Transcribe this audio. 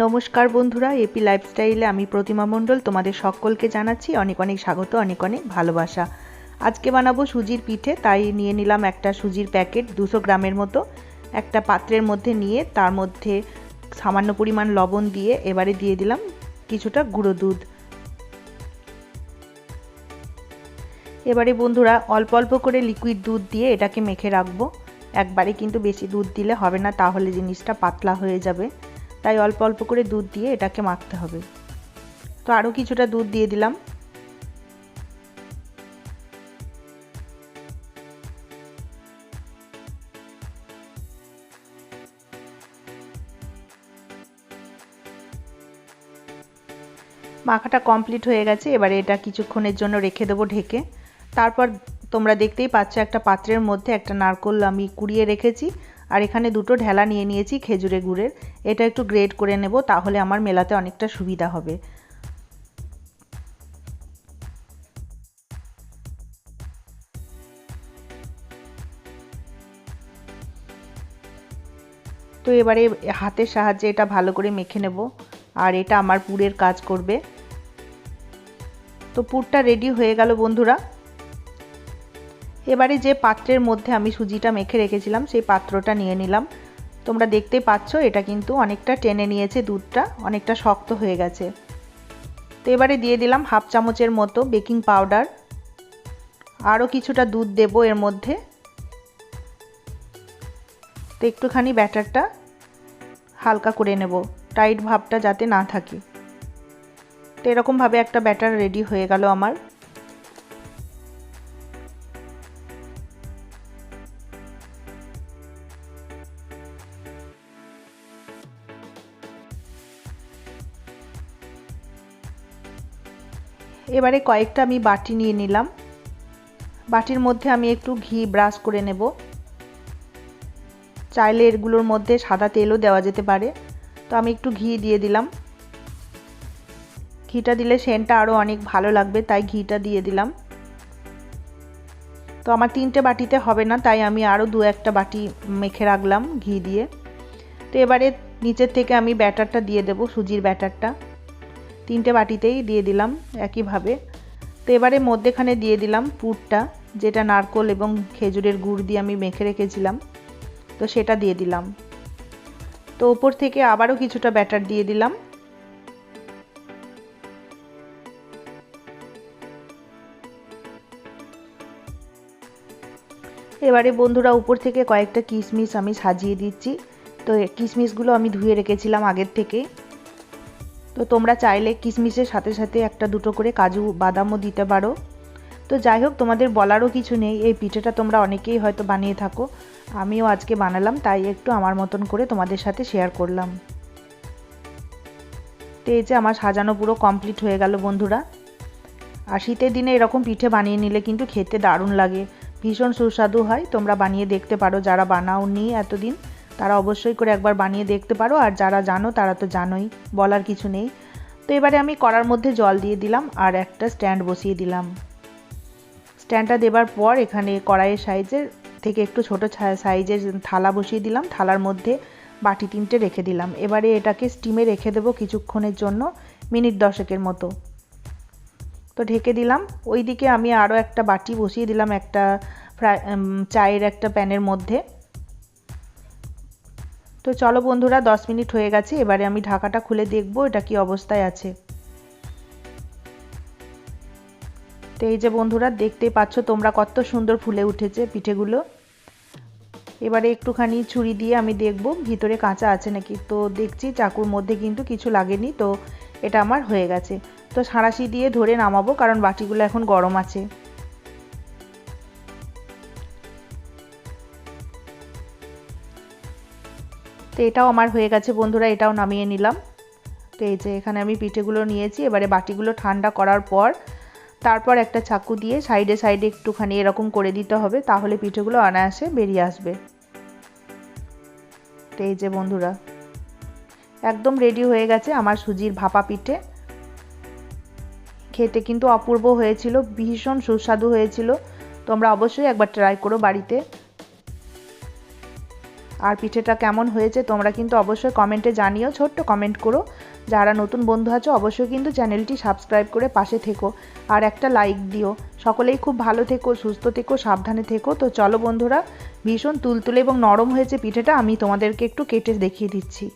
নমস্কার বন্ধুরা, এপি লাইফস্টাইলে আমি প্রতিমা মণ্ডল, তোমাদের সকলকে জানাচ্ছি অনেক অনেক স্বাগত, অনেক অনেক ভালোবাসা। আজকে বানাবো সুজির পিঠে, তাই নিয়ে নিলাম একটা সুজির প্যাকেট দুশো গ্রামের মতো। একটা পাত্রের মধ্যে নিয়ে তার মধ্যে সামান্য পরিমাণ লবণ দিয়ে এবারে দিয়ে দিলাম কিছুটা গুঁড়ো দুধ। এবারে বন্ধুরা, অল্প অল্প করে লিকুইড দুধ দিয়ে এটাকে মেখে রাখব। একবারে কিন্তু বেশি দুধ দিলে হবে না, তাহলে জিনিসটা পাতলা হয়ে যাবে। তাই অল্প অল্প করে দুধ দিয়ে এটাকে মাখতে হবে। তো আরও কিছুটা দুধ দিয়ে দিলাম। মাখাটা কমপ্লিট হয়ে গেছে। এবারে এটা কিছুক্ষণের জন্য রেখে দেবো ঢেকে। তারপর তোমরা দেখতেই পাচ্ছ একটা পাত্রের মধ্যে একটা নারকোল আমি কুড়িয়ে রেখেছি। আর এখানে দুটো ঢেলা নিয়ে নিয়েছি খেজুরে গুড়ের। এটা একটু গ্রেড করে নেব, তাহলে আমার মেলাতে অনেকটা সুবিধা হবে। তো এবারে হাতের সাহায্যে এটা ভালো করে মেখে নেব, আর এটা আমার পুরের কাজ করবে। তো পুরটা রেডি হয়ে গেল বন্ধুরা। এবারে যে পাত্রের মধ্যে আমি সুজিটা মেখে রেখেছিলাম, সেই পাত্রটা নিয়ে নিলাম। তোমরা দেখতে পাচ্ছ, এটা কিন্তু অনেকটা টেনে নিয়েছে দুধটা, অনেকটা শক্ত হয়ে গেছে। তো এবারে দিয়ে দিলাম হাফ চামচের মতো বেকিং পাউডার। আরও কিছুটা দুধ দেব এর মধ্যে। তো একটুখানি ব্যাটারটা হালকা করে নেব, টাইট ভাবটা যাতে না থাকে। তো এরকমভাবে একটা ব্যাটার রেডি হয়ে গেল আমার। এবারে কয়েকটা আমি বাটি নিয়ে নিলাম। বাটির মধ্যে আমি একটু ঘি ব্রাশ করে নেব। চাইলে এগুলোর মধ্যে সাদা তেলও দেওয়া যেতে পারে। তো আমি একটু ঘি দিয়ে দিলাম। ঘিটা দিলে সেন্টটা আরও অনেক ভালো লাগবে, তাই ঘিটা দিয়ে দিলাম। তো আমার তিনটে বাটিতে হবে না, তাই আমি আরও দু একটা বাটি মেখে রাখলাম ঘি দিয়ে। তো এবারে নিচের থেকে আমি ব্যাটারটা দিয়ে দেব, সুজির ব্যাটারটা। তিনটে বাটিতেই দিয়ে দিলাম একইভাবে। তো এবারে মধ্যেখানে দিয়ে দিলাম পুরটা, যেটা নারকোল এবং খেজুরের গুড় দিয়ে আমি মেখে রেখেছিলাম। তো সেটা দিয়ে দিলাম। তো ওপর থেকে আবারও কিছুটা ব্যাটার দিয়ে দিলাম। এবারে বন্ধুরা উপর থেকে কয়েকটা কিশমিশ আমি সাজিয়ে দিচ্ছি। তো কিশমিশগুলো আমি ধুয়ে রেখেছিলাম আগের থেকে তো তোমরা চাইলে কিশমিশের সাথে সাথে একটা দুটো করে কাজু বাদামও দিতে পারো। তো যাই হোক, তোমাদের বলারও কিছু নেই। এই পিঠেটা তোমরা অনেকেই হয়তো বানিয়ে থাকো। আমিও আজকে বানালাম, তাই একটু আমার মতন করে তোমাদের সাথে শেয়ার করলাম। তো এই যে আমার সাজানো পুরো কমপ্লিট হয়ে গেল বন্ধুরা। আর শীতের দিনে এরকম পিঠে বানিয়ে নিলে কিন্তু খেতে দারুণ লাগে। ভীষণ সুস্বাদু হয়, তোমরা বানিয়ে দেখতে পারো। যারা বানাও নি এতদিন তারা অবশ্যই করে একবার বানিয়ে দেখতে পারো, আর যারা জানো তারা তো জানোই, বলার কিছু নেই। তো এবারে আমি কড়ার মধ্যে জল দিয়ে দিলাম, আর একটা স্ট্যান্ড বসিয়ে দিলাম। স্ট্যান্ডটা দেবার পর এখানে কড়াইয়ের সাইজের থেকে একটু ছোট সাইজের থালা বসিয়ে দিলাম, থালার মধ্যে বাটি তিনটে রেখে দিলাম। এবারে এটাকে স্টিমে রেখে দেবো কিছুক্ষণের জন্য, মিনিট দশেকের মতো। তো ঢেকে দিলাম ওই দিকে আমি আরও একটা বাটি বসিয়ে দিলাম একটা ফ্রাই চায়ের একটা প্যানের মধ্যে। তো চলো বন্ধুরা, দশ মিনিট হয়ে গেছে, এবারে আমি ঢাকাটা খুলে দেখব এটা কি অবস্থায় আছে। তো এই যে বন্ধুরা, দেখতে পাচ্ছ তোমরা কত সুন্দর ফুলে উঠেছে পিঠেগুলো। এবারে একটুখানি ছুরি দিয়ে আমি দেখব, ভিতরে কাঁচা আছে নাকি। তো দেখছি চাকুর মধ্যে কিন্তু কিছু লাগেনি, তো এটা আমার হয়ে গেছে। তো সাঁড়াশি দিয়ে ধরে নামাবো, কারণ বাটিগুলো এখন গরম আছে। তো এটাও আমার হয়ে গেছে বন্ধুরা, এটাও নামিয়ে নিলাম। তো এই যে এখানে আমি পিঠেগুলো নিয়েছি, এবারে বাটিগুলো ঠান্ডা করার পর তারপর একটা চাকু দিয়ে সাইডে সাইডে একটুখানি এরকম করে দিতে হবে, তাহলে পিঠেগুলো অনায়াসে বেরিয়ে আসবে। তো এই যে বন্ধুরা, একদম রেডি হয়ে গেছে আমার সুজির ভাপা পিঠে। খেতে কিন্তু অপূর্ব হয়েছিল, ভীষণ সুস্বাদু হয়েছিল, তোমরা অবশ্যই একবার ট্রাই করো বাড়িতে। আর পিঠেটা কেমন হয়েছে তোমরা কিন্তু অবশ্যই কমেন্টে জানিও, ছোট্ট কমেন্ট করো। যারা নতুন বন্ধু আছো, অবশ্যই কিন্তু চ্যানেলটি সাবস্ক্রাইব করে পাশে থেকো আর একটা লাইক দিও। সকলেই খুব ভালো থেকো, সুস্থ থেকো, সাবধানে থেকো। তো চলো বন্ধুরা, ভীষণ তুলতুলে এবং নরম হয়েছে পিঠেটা, আমি তোমাদেরকে একটু কেটে দেখিয়ে দিচ্ছি।